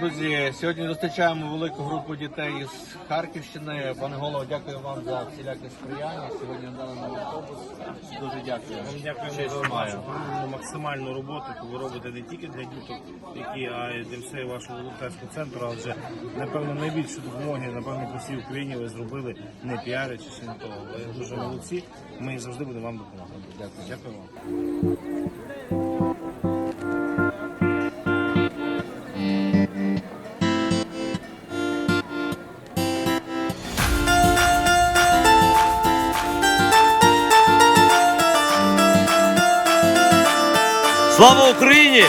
Друзі, сьогодні зустрічаємо велику групу дітей із Харківщини. Пане голово, дякую вам за всіляке сприяння. Сьогодні надали нам автобус. Дуже дякую. Дякуємо за максимальну роботу, яку ви робите не тільки для діток, які, а й для всієї вашого волонтерського центру. Адже напевно найбільшу допомоги, напевно, по всій Україні ви зробили не піарячи чи не того. Ви дуже молодці. Ми завжди будемо вам допомагати. Дякую. Дякую вам. Слава Україні!